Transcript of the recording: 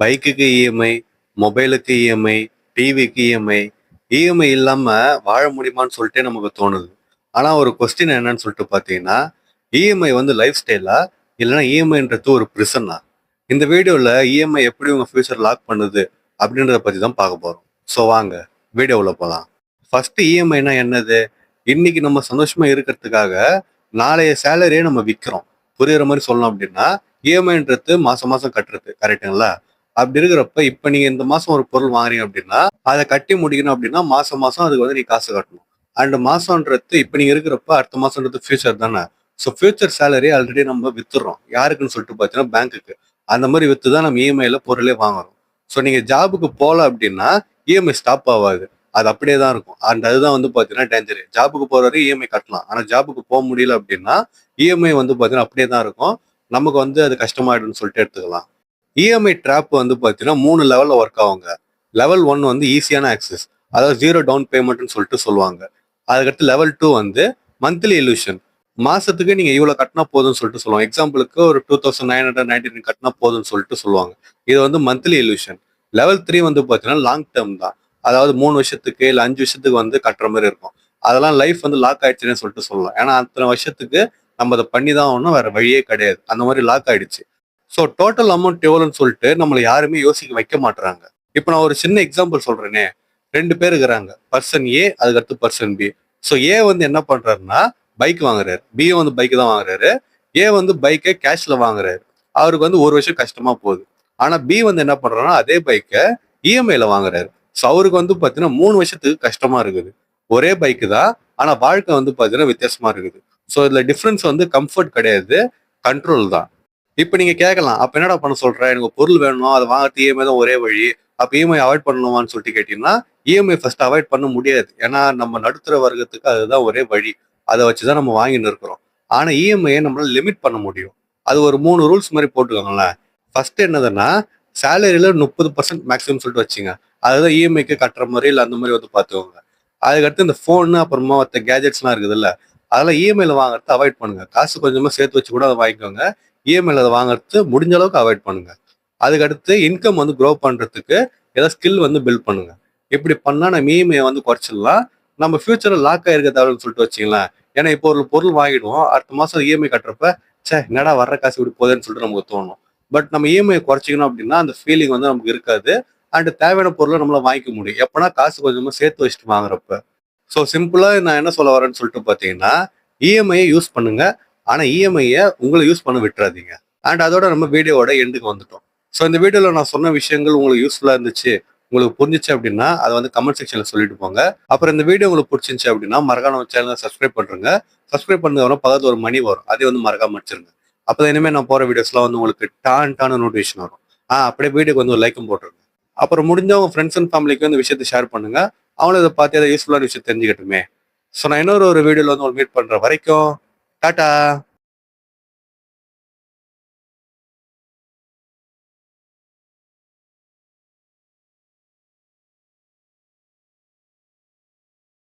பைக்குக்கு இஎம்ஐ மொபைலுக்கு இஎம்ஐ டிவிக்கு இஎம்ஐ இஎம்ஐ இல்லாமல் வாழ முடியுமான்னு சொல்லிட்டே நமக்கு தோணுது. ஆனால் ஒரு கொஸ்டின் என்னன்னு சொல்லிட்டு பார்த்தீங்கன்னா இஎம்ஐ வந்து லைஃப் ஸ்டைலா இல்லைன்னா இஎம்ஐன்றது ஒரு பிரிசனா இந்த வீடியோவில் இஎம்ஐ எப்படி உங்கள் ஃபியூச்சர் லாக் பண்ணுது அப்படின்றத பற்றி தான் பார்க்க போகிறோம் ஸோ வாங்க வீடியோவில் போகலாம் ஃபஸ்ட்டு இஎம்ஐனா என்னது? இன்னைக்கு நம்ம சந்தோஷமாக இருக்கிறதுக்காக நாளைய சேலரியே நம்ம விற்கிறோம் புரியுற மாதிரி சொல்லணும் அப்படின்னா இஎம்ஐன்றது மாதம் மாதம் கட்டுறது கரெக்டுங்களா அப்படி இருக்கிறப்ப இப்ப நீங்க இந்த மாசம் ஒரு பொருள் வாங்குறீங்க அப்படின்னா அதை கட்டி முடிக்கணும் அப்படின்னா மாசம் மாசம் அதுக்கு வந்து நீ காசு கட்டணும். அண்ட் மாசம்ன்றது இப்ப நீங்க இருக்கிறப்ப அடுத்த மாசம்ன்றது ஃபியூச்சர் தானே? ஸோ ஃபியூச்சர் சேலரி ஆல்ரெடி நம்ம வித்துறோம் யாருக்குன்னு சொல்லிட்டு பார்த்தீங்கன்னா பேங்க்குக்கு அந்த மாதிரி வித்து தான் நம்ம இஎம்ஐல பொருளே வாங்குறோம். ஸோ நீங்க ஜாபுக்கு போகல அப்படின்னா இஎம்ஐ ஸ்டாப் ஆகாது. அது அப்படியே தான் இருக்கும். அண்ட் அதுதான் வந்து பார்த்தீங்கன்னா டேஞ்சர் ஜாபுக்கு போற வரைக்கும் இஎம்ஐ கட்டலாம். ஆனால் ஜாபுக்கு போக முடியல அப்படின்னா இஎம்ஐ வந்து பார்த்தீங்கன்னா அப்படியே தான் இருக்கும். நமக்கு வந்து அது கஷ்டமாயிடும்னு சொல்லிட்டு எடுத்துக்கலாம். இஎம்ஐ ட்ராப் வந்து பார்த்தீங்கன்னா மூணு லெவலில் ஒர்க் ஆகுங்க. லெவல் ஒன் வந்து ஈஸியான ஆக்சஸ் அதாவது ஜீரோ டவுன் பேமெண்ட்னு சொல்லிட்டு சொல்லுவாங்க. அதுக்கடுத்து லெவல் டூ வந்து மந்த்லி illusion. மாசத்துக்கு நீங்க இவ்வளவு கட்டினா போதும்னு சொல்லிட்டு சொல்லுவாங்க. எக்ஸாம்பிளுக்கு ஒரு two thousand nine hundred ninety கட்டினா போதும்னு சொல்லிட்டு சொல்லுவாங்க. இது வந்து மந்த்லி illusion. லெவல் த்ரீ வந்து பார்த்தீங்கன்னா லாங் டேர்ம் தான். அதாவது மூணு வருஷத்துக்கு இல்லை அஞ்சு வருஷத்துக்கு வந்து கட்டுற மாதிரி இருக்கும். அதெல்லாம் லைஃப் வந்து லாக் ஆயிடுச்சுன்னு சொல்லிட்டு சொல்லலாம். ஏன்னா அத்தனை வருஷத்துக்கு நம்ம அதை பண்ணி தான் ஒன்றும் வேற வழியே கிடையாது. அந்த மாதிரி லாக் ஆயிடுச்சு. ஸோ டோட்டல் அமௌண்ட் எவ்வளோன்னு சொல்லிட்டு நம்மளை யாருமே யோசிக்க வைக்க மாட்டுறாங்க இப்போ நான் ஒரு சின்ன எக்ஸாம்பிள் சொல்கிறேனே ரெண்டு பேர் இருக்கிறாங்க. பர்சன் ஏ அதுக்கடுத்து பர்சன் பி ஸோ ஏ வந்து என்ன பண்ணுறாருன்னா பைக் வாங்குறாரு. பி வந்து பைக் தான் வாங்குறாரு. ஏ வந்து பைக்கை கேஷில் வாங்குறாரு. அவருக்கு வந்து ஒரு வருஷம் கஷ்டமாக போகுது. ஆனால் பி வந்து என்ன பண்ணுறாருன்னா அதே பைக்கை இஎம்ஐயில் வாங்குறாரு. ஸோ அவருக்கு வந்து பார்த்தீங்கன்னா மூணு வருஷத்துக்கு கஷ்டமாக இருக்குது. ஒரே பைக்கு தான் ஆனால் வாழ்க்கை வந்து பார்த்தீங்கன்னா வித்தியாசமாக இருக்குது. ஸோ இதில் டிஃப்ரென்ஸ் வந்து கம்ஃபர்ட் கிடையாது கண்ட்ரோல் தான். இப்போ நீங்க கேட்கலாம் அப்ப என்னடா பண்ண சொல்ற? எனக்கு பொருள் வேணும்? அதை வாங்குறது இஎம்ஐ தான் ஒரே வழி. அப்ப இஎம்ஐ அவாய்ட் பண்ணணுமான்னு சொல்லிட்டு கேட்டீங்கன்னா இஎம்ஐ ஃபர்ஸ்ட் அவாய்ட் பண்ண முடியாது. ஏன்னா நம்ம நடுத்தர வர்க்கத்துக்கு அதுதான் ஒரே வழி. அதை வச்சுதான் நம்ம வாங்கின்னு இருக்கிறோம். ஆனா இஎம்ஐயை நம்மளால லிமிட் பண்ண முடியும். அது ஒரு மூணு ரூல்ஸ் மாதிரி போட்டுக்கோங்களேன். ஃபர்ஸ்ட் என்னதுன்னா சேலரியில முப்பது பர்சன்ட் மேக்ஸிமம் சொல்லிட்டு வச்சுங்க. அதுதான் இஎம்ஐக்கு கட்டுற மாதிரி இல்லை அந்த மாதிரி வந்து பார்த்துக்கோங்க. அதுக்கடுத்து இந்த ஃபோனு அப்புறமா மற்ற கேஜெட்ஸ்லாம் இருக்குதுல்ல அதெல்லாம் இஎம்ஐல வாங்குறது அவாய்ட் பண்ணுங்க. காசு கொஞ்சமா சேர்த்து வச்சு கூட அதை வாங்கிக்கோங்க. இஎம்ஐல அதை வாங்குறது முடிஞ்ச அளவுக்கு அவாய்ட் பண்ணுங்க. அதுக்கடுத்து இன்கம் வந்து க்ரோ பண்றதுக்கு ஏதாவது ஸ்கில் வந்து பில்ட் பண்ணுங்க. இப்படி பண்ணா நம்ம இஎம்ஐ வந்து குறைச்சிடலாம். நம்ம ஃபியூச்சர்ல லாக் ஆயிருக்க தேவைன்னு சொல்லிட்டு வச்சுக்கலாம் ஏன்னா இப்போ ஒரு பொருள் வாங்கிடுவோம். அடுத்த மாசம் இஎம்ஐ கட்டுறப்ப சே என்னடா வர்ற காசு இப்படி போதேன்னு சொல்லிட்டு நமக்கு தோணும். பட் நம்ம இஎம்ஐ குறைச்சிக்கணும் அப்படின்னா அந்த ஃபீலிங் வந்து நமக்கு இருக்காது. அண்ட் தேவையான பொருளை நம்மளால் வாங்கிக்க முடியும். எப்பனா காசு கொஞ்சமா சேர்த்து வச்சுட்டு வாங்குறப்ப. ஸோ சிம்பிளா நான் என்ன சொல்ல வரேன்னு சொல்லிட்டு பார்த்தீங்கன்னா இஎம்ஐயை யூஸ் பண்ணுங்க. ஆனால் இஎம்ஐயை உங்களை யூஸ் பண்ண விட்டுறாதீங்க. அண்ட் அதோட நம்ம வீடியோவோட எண்டுக்கு வந்துட்டோம். ஸோ இந்த வீடியோவில் நான் சொன்ன விஷயங்கள் உங்களுக்கு யூஸ்ஃபுல்லாக இருந்துச்சு உங்களுக்கு புரிஞ்சிச்சு அப்படின்னா அதை வந்து கமெண்ட் செக்ஷனில் சொல்லிட்டு போங்க. அப்புறம் இந்த வீடியோ உங்களுக்கு பிடிச்சிருந்துச்சு அப்படின்னா மறக்காம நம்ம சேனலை சப்ஸ்கிரைப் பண்ணுறங்க சப்ஸ்கிரைப் பண்ணதுக்கப்புறம் பக்கத்து ஒரு மணி வரும். அதே வந்து மறக்காம வச்சிருங்க. அப்போ இனிமேல் நான் போகிற வீடியோஸ்லாம் வந்து உங்களுக்கு டான் டான நோட்டிஃபிகேஷன் வரும். ஆ அப்படியே வீடியோக்கு வந்து ஒரு லைக்கும் போட்டுருங்க. அப்புறம் முடிஞ்சவங்க ஃப்ரெண்ட்ஸ் அண்ட் ஃபேமிலிக்கு வந்து விஷயத்தை ஷேர் பண்ணுங்க. அவங்களும் இதை பார்த்து ஏதாவது யூஸ்ஃபுல்லான விஷயம் தெரிஞ்சுக்கிட்டுமே. ஸோ நான் இன்னொரு ஒரு வீடியோவில் வந்து உங்களுக்கு மீட் பண்ணுற வரைக்கும் টাটা।